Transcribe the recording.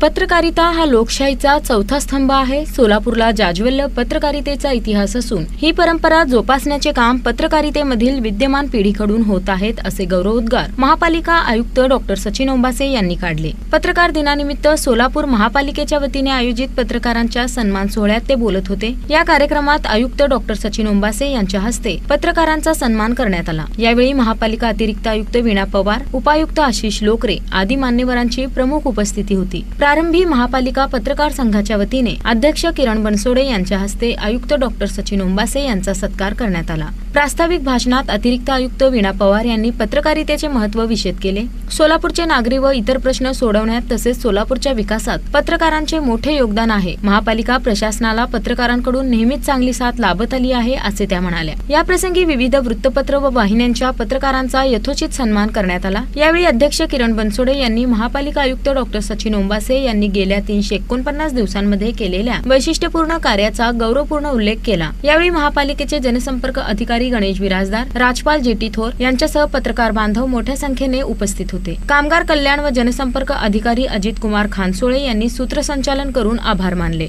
पत्रकारिता हा लोकशाहीचा चौथा स्तंभ आहे. सोलापूरला जाज्वल्य पत्रकारितेचा इतिहास असून ही परंपरा जोपासण्याचे काम पत्रकारितेमधील विद्यमान पिढीकडून होत आहेत असे गौरवोद्गार महापालिका आयुक्त डॉक्टर सचिन ओंबासे यांनी काढले. पत्रकार दिनानिमित्त सोलापूर महापालिकेच्या वतीने आयोजित पत्रकारांच्या सन्मान सोहळ्यात ते बोलत होते. या कार्यक्रमात आयुक्त डॉक्टर सचिन ओंबासे यांच्या हस्ते पत्रकारांचा सन्मान करण्यात आला. यावेळी महापालिका अतिरिक्त आयुक्त वीणा पवार उपायुक्त आशिष लोकरे आदी मान्यवरांची प्रमुख उपस्थिती होती. प्रारंभी महापालिका पत्रकार संघाच्या वतीने अध्यक्ष किरण बनसोडे यांच्या हस्ते आयुक्त डॉक्टर सचिन ओंबासे यांचा सत्कार करण्यात आला. प्रास्ताविक भाषणात अतिरिक्त आयुक्त वीणा पवार यांनी पत्रकारितेचे महत्त्व विषद केले. सोलापूरचे नागरी व इतर प्रश्न सोडवण्यात तसेच सोलापूरच्या विकासात पत्रकारांचे मोठे योगदान आहे. महापालिका प्रशासनाला पत्रकारांकडून नेहमीच चांगली साथ लाभत आली आहे असे त्या म्हणाल्या. या प्रसंगी विविध वृत्तपत्र व वाहिन्यांच्या पत्रकारांचा यथोचित सन्मान करण्यात आला. यावेळी अध्यक्ष किरण बनसोडे यांनी महापालिका आयुक्त डॉक्टर सचिन ओंबासे यांनी गेल्या तीनशे एकोणपन्नास दिवसांमध्ये केलेल्या वैशिष्ट्यपूर्ण कार्याचा गौरवपूर्ण उल्लेख केला. यावेळी महापालिकेचे जनसंपर्क अधिकारी गणेश विराजदार राजपाल जेटी थोर यांच्यासह पत्रकार बांधव मोठ्या संख्येने उपस्थित होते. कामगार कल्याण व जनसंपर्क अधिकारी अजित कुमार खानसोळे यांनी सूत्रसंचालन करून आभार मानले.